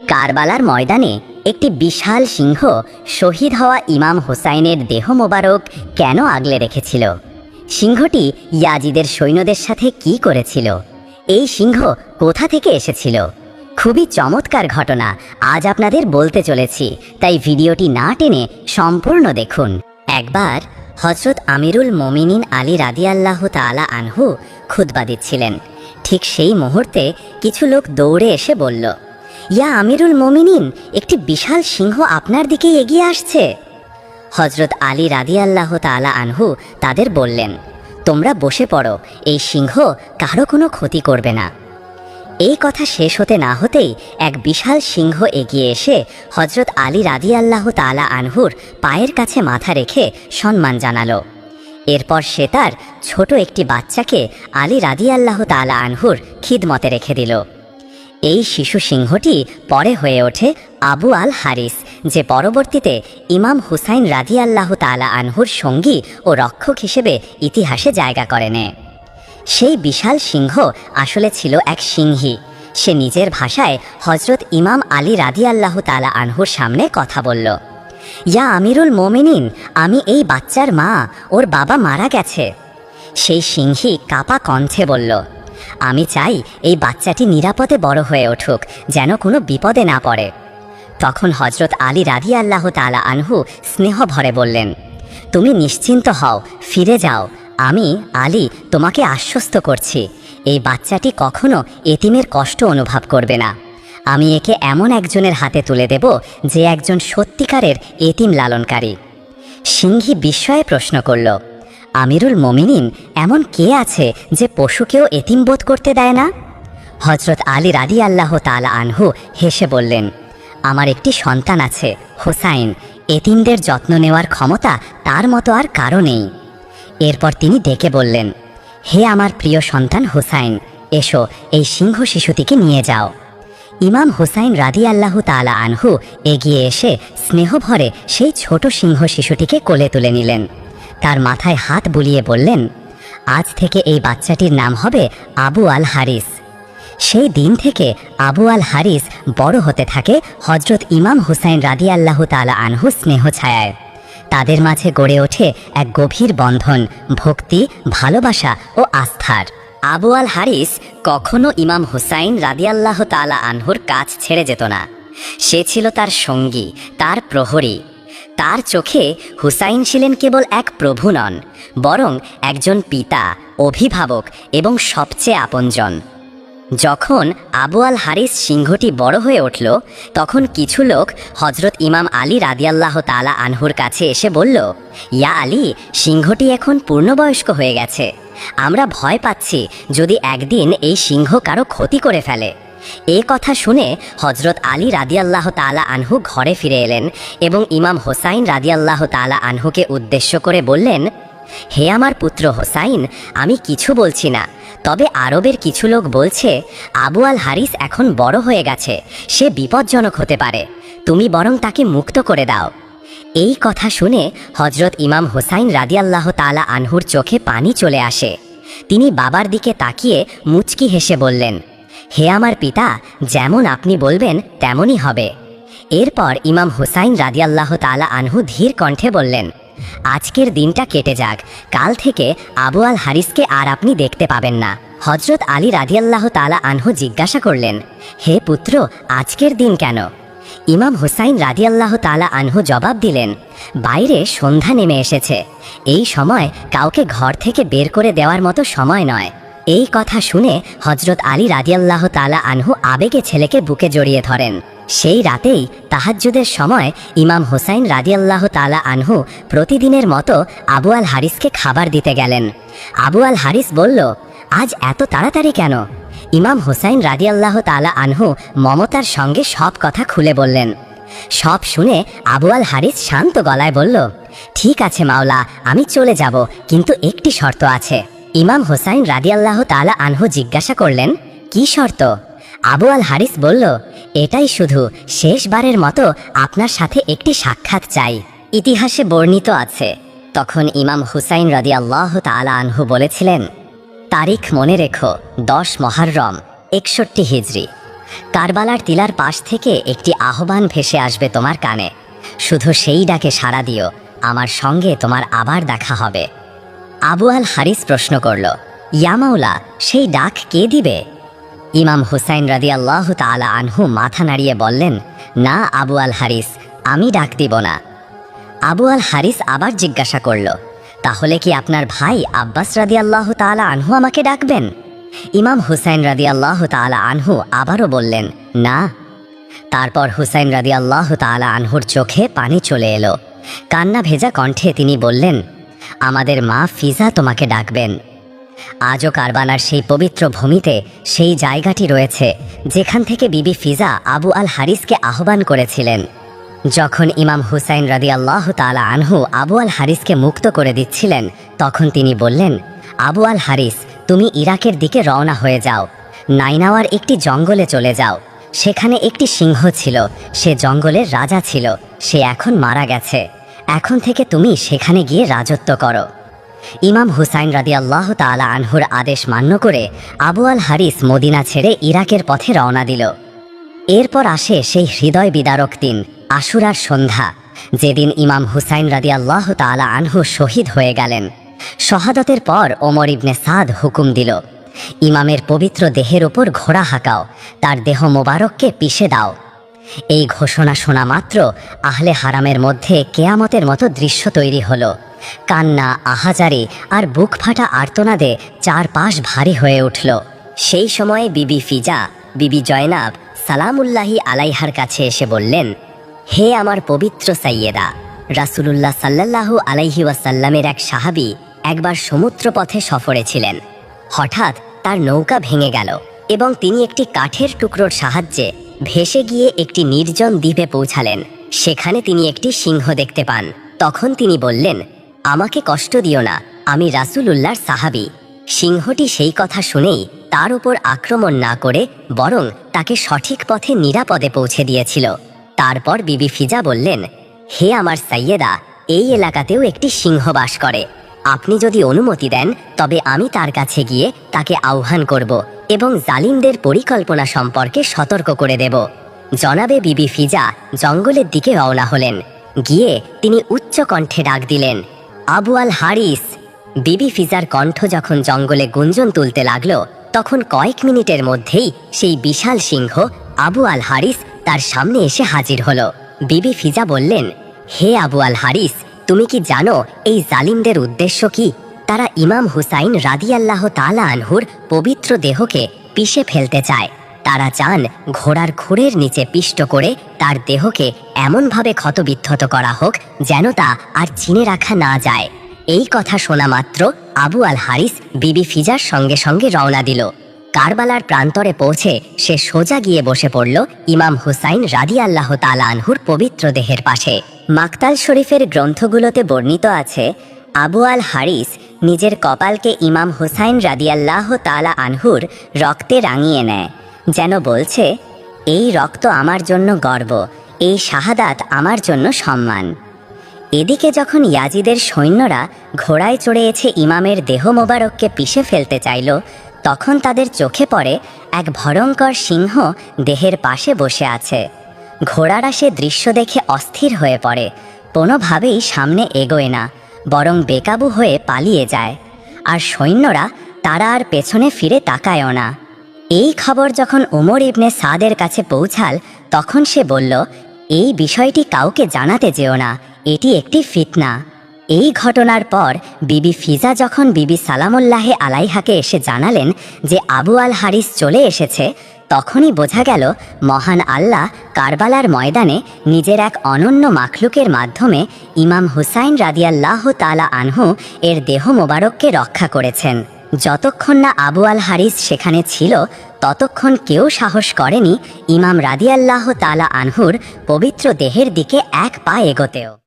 কারবালার ময়দানে একটি বিশাল সিংহ শহীদ হওয়া ইমাম হোসাইনের দেহ মোবারক কেন আগলে রেখেছিল? সিংহটি ইয়াজিদের সৈন্যদের সাথে কি করেছিল? এই সিংহ কোথা থেকে এসেছিল? খুবই চমৎকার ঘটনা, আজ আপনাদের বলতে চলেছি, তাই ভিডিওটি না টেনে সম্পূর্ণ দেখুন। একবার হজরত আমিরুল মমিনিন আলী রাদিয়াল্লাহ তালা আনহু খুতবা দিচ্ছিলেন। ঠিক সেই মুহূর্তে কিছু লোক দৌড়ে এসে বলল ইয়া আমিরুল মোমিনিন, একটি বিশাল সিংহ আপনার দিকে এগিয়ে আসছে। হজরত আলী রাদিয়াল্লাহ তালা আনহু তাদের বললেন, তোমরা বসে পড়ো, এই সিংহ কারও কোনো ক্ষতি করবে না। এই কথা শেষ হতে না হতেই এক বিশাল সিংহ এগিয়ে এসে হজরত আলী রাদি আল্লাহ তালা আনহুর পায়ের কাছে মাথা রেখে সম্মান জানালো। এরপর সে তার ছোট একটি বাচ্চাকে আলী রাদিয়াল্লাহ তালা আনহুর খিদমতে রেখে দিল। এই শিশু সিংহটি পরে হয়ে ওঠে আবু আল হারিস যে পরবর্তীতে ইমাম হুসাইন রাদিয়াল্লাহ তালা আনহুর সঙ্গী ও রক্ষক হিসেবে ইতিহাসে জায়গা করে সেই বিশাল সিংহ আসলে ছিল এক সিংহী। সে নিজের ভাষায় হজরত ইমাম আলী রাদিয়াল্লাহ তালা আনহুর সামনে কথা বলল, ইয়া আমিরুল মোমিনিন, আমি এই বাচ্চার মা, ওর বাবা মারা গেছে। সেই সিংহী কাপা কণ্ঠে বলল আমি চাই এই বাচ্চাটি নিরাপদে বড় হয়ে উঠুক, যেন কোনো বিপদে না পড়ে। তখন হজরত আলী রাদি আল্লাহ তালা আনহু স্নেহ ভরে বললেন, তুমি নিশ্চিন্ত হও, ফিরে যাও। আমি, আলী, তোমাকে আশ্বস্ত করছি, এই বাচ্চাটি কখনো এতিমের কষ্ট অনুভব করবে না। আমি একে এমন একজনের হাতে তুলে দেব যে একজন সত্যিকারের এতিম লালনকারী। সিংহী বিস্ময়ে প্রশ্ন করল আমিরুল মোমিনিন এমন কে আছে যে পশুকেও এতিম বোধ করতে দেয় না? হজরত আলী রাদি আল্লাহ তালা আনহু হেসে বললেন, আমার একটি সন্তান আছে, হোসাইন। এতিমদের যত্ন নেওয়ার ক্ষমতা তার মতো আর কারও নেই। এরপর তিনি ডেকে বললেন, হে আমার প্রিয় সন্তান হোসাইন, এসো, এই সিংহ শিশুটিকে নিয়ে যাও। ইমাম হুসাইন রাদি আল্লাহ তালা আনহু এগিয়ে এসে স্নেহভরে সেই ছোট সিংহ শিশুটিকে কোলে তুলে নিলেন। তার মাথায় হাত বুলিয়ে বললেন, আজ থেকে এই বাচ্চাটির নাম হবে আবু আল হারিস সেই দিন থেকে আবু আল হারিস বড় হতে থাকে হজরত ইমাম হুসাইন রাদি আল্লাহ তালা আনহু স্নেহ ছায়ায়। তাদের মাঝে গড়ে ওঠে এক গভীর বন্ধন, ভক্তি, ভালোবাসা ও আস্থার। আবু আল হারিস কখনো ইমাম হুসাইন রাদিয়াল্লাহ তালা আনহুর কাজ ছেড়ে যেত না। সে ছিল তার সঙ্গী, তার প্রহরী। তার চোখে হুসাইন ছিলেন কেবল এক প্রভু নন, বরং একজন পিতা, অভিভাবক এবং সবচেয়ে আপনজন। যখন আবু আল হারিস সিংহটি বড় হয়ে উঠল, তখন কিছু লোক হজরত ইমাম আলী রাদিয়াল্লাহ তালা আনহুর কাছে এসে বলল, ইয়া আলী, সিংহটি এখন পূর্ণবয়স্ক হয়ে গেছে। আমরা ভয় পাচ্ছি যদি একদিন এই সিংহ কারও ক্ষতি করে ফেলে। এ কথা শুনে হজরত আলী রাদিয়াল্লাহ তালা আনহু ঘরে ফিরে এলেন এবং ইমাম হোসাইন রাদিয়াল্লাহ তালা আনহুকে উদ্দেশ্য করে বললেন, হে আমার পুত্র হোসাইন, আমি কিছু বলছি না, তবে আরবের কিছু লোক বলছে, আবু আল হারিস এখন বড় হয়ে গেছে, সে বিপজ্জনক হতে পারে, তুমি বরং তাকে মুক্ত করে দাও। এই কথা শুনে হজরত ইমাম হোসাইন রাদিয়াল্লাহ তালা আনহুর চোখে পানি চলে আসে। তিনি বাবার দিকে তাকিয়ে মুচকি হেসে বললেন হে আমার পিতা, যেমন আপনি বলবেন, তেমনই হবে। এরপর ইমাম হুসাইন রাদিয়াল্লাহ তালা আনহু ধীর কণ্ঠে বললেন, আজকের দিনটা কেটে যাক, কাল থেকে আবু আল হারিসকে আর আপনি দেখতে পাবেন না। হজরত আলী রাদিয়াল্লাহ তালা আনহু জিজ্ঞাসা করলেন, হে পুত্র, আজকের দিন কেন? ইমাম হুসাইন রাদিয়াল্লাহ তালা আনহু জবাব দিলেন, বাইরে সন্ধ্যা নেমে এসেছে। এই সময় কাউকে ঘর থেকে বের করে দেওয়ার মতো সময় নয়। এই কথা শুনে হজরত আলী রাদিয়াল্লাহ তালা আনহু আবেগে ছেলেকে বুকে জড়িয়ে ধরেন। সেই রাতেই তাহাজ্জুদের সময় ইমাম হোসাইন রাদিয়াল্লাহ তালা আনহু প্রতিদিনের মতো আবু আল হারিসকে খাবার দিতে গেলেন। আবু আল হারিস বলল, আজ এত তাড়াতাড়ি কেন? ইমাম হোসাইন রাদিয়াল্লাহ তালা আনহু মমতার সঙ্গে সব কথা খুলে বললেন। সব শুনে আবু আল হারিস শান্ত গলায় বলল, ঠিক আছে মাওলা, আমি চলে যাব, কিন্তু একটি শর্ত আছে। ইমাম হোসাইন রাদিয়াল্লাহ তালা আনহু জিজ্ঞাসা করলেন, কি শর্ত? আবু আল হারিস বলল, এটাই শুধু শেষবারের মতো আপনার সাথে একটি সাক্ষাৎ চাই। ইতিহাসে বর্ণিত আছে, তখন ইমাম হুসাইন রাদিয়াল্লাহ তালা আনহু বলেছিলেন, তারিখ মনে রেখো, দশ মহারম, একষট্টি হিজড়ি কারবালার টিলার পাশ থেকে একটি আহ্বান ভেসে আসবে তোমার কানে। শুধু সেই ডাকে সাড়া দিও, আমার সঙ্গে তোমার আবার দেখা হবে। আবু আল হারিস প্রশ্ন করল ইয়ামাউলা সেই ডাক কে দিবে? ইমাম হুসাইন রাদি আল্লাহ তালা আনহু মাথা নাড়িয়ে বললেন, না, আবু আল হারিস, আমি ডাক দিব না। আবু আল হারিস আবার জিজ্ঞাসা করল, তাহলে কি আপনার ভাই আব্বাস রাদি আল্লাহ তালা আনহু আমাকে ডাকবেন? ইমাম হুসাইন রাদি আল্লাহ তালা আনহু আবারও বললেন, না। তারপর হুসাইন রাদি আল্লাহ তালা আনহুর চোখে পানি চলে এলো। কান্না ভেজা কণ্ঠে তিনি বললেন আমাদের মা ফিজা তোমাকে ডাকবেন। আজও কারবানার সেই পবিত্র ভূমিতে সেই জায়গাটি রয়েছে, যেখান থেকে বিবি ফিজা আবু আল হারিসকে আহ্বান করেছিলেন। যখন ইমাম হুসাইন রাদি আল্লাহ তালা আনহু আবু আল হারিসকে মুক্ত করে দিচ্ছিলেন, তখন তিনি বললেন, আবু আল হারিস তুমি ইরাকের দিকে রওনা হয়ে যাও। নাইনাওয়ার একটি জঙ্গলে চলে যাও। সেখানে একটি সিংহ ছিল, সে জঙ্গলের রাজা ছিল, সে এখন মারা গেছে। এখন থেকে তুমি সেখানে গিয়ে রাজত্ব করো। ইমাম হুসাইন রাদি আল্লাহ তালা আনহুর আদেশ মান্য করে আবু আল হারিস মদিনা ছেড়ে ইরাকের পথে রওনা দিল। এরপর আসে সেই হৃদয় বিদারক দিন, আশুরার সন্ধ্যা, যেদিন ইমাম হুসাইন রাদি আল্লাহ তালা আনহু শহীদ হয়ে গেলেন। শহাদতের পর ওমর ইবনে সাদ হুকুম দিল, ইমামের পবিত্র দেহের ওপর ঘোড়া হাঁকাও, তার দেহ মোবারককে পিষে দাও। এই ঘোষণা শোনা মাত্র আহলে হারামের মধ্যে কেয়ামতের মতো দৃশ্য তৈরি হলো। কান্না, আহাজারি আর বুক ফাটা আর্তনাদে চারপাশ ভারী হয়ে উঠল। সেই সময়ে বিবি ফিজা, বিবি জয়নাব সালামুল্লাহি আলাইহার কাছে এসে বললেন, হে আমার পবিত্র সাইয়েদা, রাসুলুল্লাহ সাল্লাল্লাহু আলাইহি ওয়াসাল্লামের এক সাহাবি একবার সমুদ্র পথে সফরে ছিলেন। হঠাৎ তার নৌকা ভেঙে গেল এবং তিনি একটি কাঠের টুকরোর সাহায্যে ভেসে গিয়ে একটি নির্জন দ্বীপে পৌঁছালেন। সেখানে তিনি একটি সিংহ দেখতে পান। তখন তিনি বললেন, আমাকে কষ্ট দিও না, আমি রাসুল রাসূলুল্লাহর সাহাবি। সিংহটি সেই কথা শুনেই তার উপর আক্রমণ না করে বরং তাকে সঠিক পথে নিরাপদে পৌঁছে দিয়েছিল। তারপর বিবি ফিজা বললেন, হে আমার সাইয়েদা, এই এলাকাতেও একটি সিংহ বাস করে। আপনি যদি অনুমতি দেন, তবে আমি তার কাছে গিয়ে তাকে আহ্বান করব। এবং জালিমদের পরিকল্পনা সম্পর্কে সতর্ক করে দেব। জনাবে বিবি ফিজা জঙ্গলের দিকে রওনা হলেন। গিয়ে তিনি উচ্চ কণ্ঠে ডাক দিলেন, আবু আল হারিস! বিবি ফিজার কণ্ঠ যখন জঙ্গলে গুঞ্জন তুলতে লাগল, তখন কয়েক মিনিটের মধ্যেই সেই বিশাল সিংহ আবু আল হারিস তার সামনে এসে হাজির হলো। বিবি ফিজা বললেন, হে আবু আল হারিস, তুমি কি জানো এই জালিমদের উদ্দেশ্য কি? তারা ইমাম হুসাইন রাদিয়াল্লাহ তালা আনহুর পবিত্র দেহকে পিষে ফেলতে চায়। তারা চান ঘোড়ার খুরের নিচে পিষ্ট করে তার দেহকে এমনভাবে ক্ষতবিক্ষত করা হোক যেন তা আর চিনে রাখা না যায়। এই কথা শোনা মাত্র আবু আল হারিস বিবি ফিজার সঙ্গে সঙ্গে রওনা দিল। কারবালার প্রান্তরে পৌঁছে সে সোজা গিয়ে বসে পড়ল ইমাম হুসাইন রাদি আল্লাহ তালা আনহুর পবিত্র দেহের পাশে। মাকতাল শরীফের গ্রন্থগুলোতে বর্ণিত আছে, আবু আল হারিস নিজের কপালকে ইমাম হুসাইন রাদিয়াল্লাহ তালা আনহুর রক্তে রাঙিয়ে নেয়, যেন বলছে, এই রক্ত আমার জন্য গর্ব, এই শাহাদাত আমার জন্য সম্মান। এদিকে যখন ইয়াজিদের সৈন্যরা ঘোড়ায় চড়ে এসে ইমামের দেহ মোবারককে পিষে ফেলতে চাইল, তখন তাদের চোখে পড়ে এক ভয়ঙ্কর সিংহ দেহের পাশে বসে আছে। ঘোড়ারা সে দৃশ্য দেখে অস্থির হয়ে পড়ে, কোনোভাবেই সামনে এগোয় না। বরং বেকাবু হয়ে পালিয়ে যায়। আর সৈন্যরা তারা আর পেছনে ফিরে তাকায়ও না। এই খবর যখন ওমর ইবনে সাদের কাছে পৌঁছাল, তখন সে বলল, এই বিষয়টি কাউকে জানাতে যেও না, এটি একটি ফিতনা। এই ঘটনার পর বিবি ফিজা যখন বিবি সালামুল্লাহে আলাইহাকে এসে জানালেন যে আবু আল হারিস চলে এসেছে তখনই বোঝা গেল, মহান আল্লাহ কারবালার ময়দানে নিজের এক অনন্য মাখলুকের মাধ্যমে ইমাম হুসাইন রাদিয়াল্লাহ তালা আনহু এর দেহ মোবারককে রক্ষা করেছেন। যতক্ষণ না আবু আল হারিস সেখানে ছিল, ততক্ষণ কেউ সাহস করেনি ইমাম রাদিয়াল্লাহ তালা আনহুর পবিত্র দেহের দিকে এক পা এগোতেও।